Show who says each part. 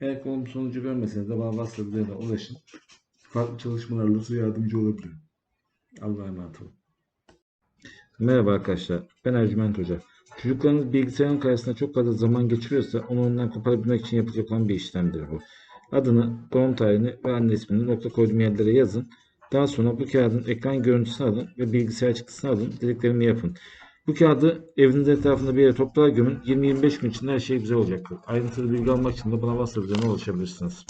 Speaker 1: Eğer olumlu sonucu görmeseniz de bana WhatsApp ulaşın. Farklı çalışmalarla size yardımcı olabilirim. Allah'a emanet olun. Merhaba arkadaşlar. Ben Ercüment Hoca. Çocuklarınız bilgisayarın karşısında çok fazla zaman geçiriyorsa onu ondan koparabilmek için yapılacak olan bir işlemdir bu. Adını, doğum tarihini ve anne ismini nokta koyduğum yerlere yazın. Daha sonra bu kağıdın ekran görüntüsünü alın ve bilgisayar çıktısını alın. Dediklerimi yapın. Bu kağıdı evinizin etrafında bir yere toprağa gömün. 20-25 gün içinde her şey güzel olacaktır. Ayrıntılı bilgi almak için de bana WhatsApp üzerinden ulaşabilirsiniz.